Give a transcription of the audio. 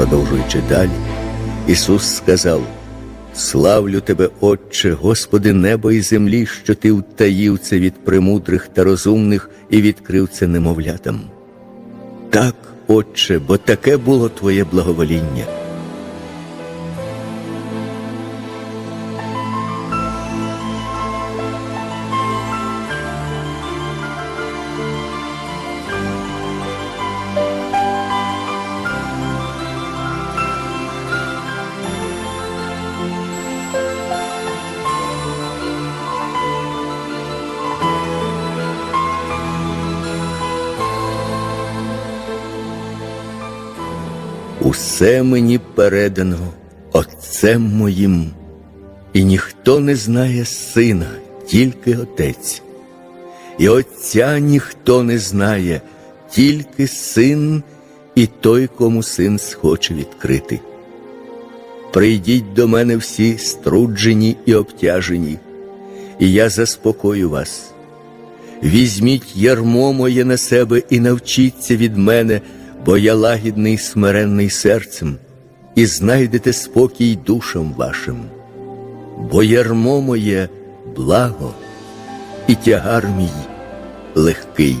Продовжуючи далі, Ісус сказав: Славлю тебе, Отче, Господи, небо і землі, що ти втаїв це від премудрих та розумних і відкрив це немовлятам. Так, Отче, бо таке було Твоє благовоління. Усе мені передано Отцем моїм, і ніхто не знає сина, тільки Отець. І Отця ніхто не знає, тільки син і той, кому син схоче відкрити. Прийдіть до мене всі струджені і обтяжені, і я заспокою вас. Візьміть ярмо моє на себе і навчіться від мене, бо я лагідний смиренний серцем, і знайдете спокій душам вашим. Бо ярмо моє благо, і тягар мій легкий.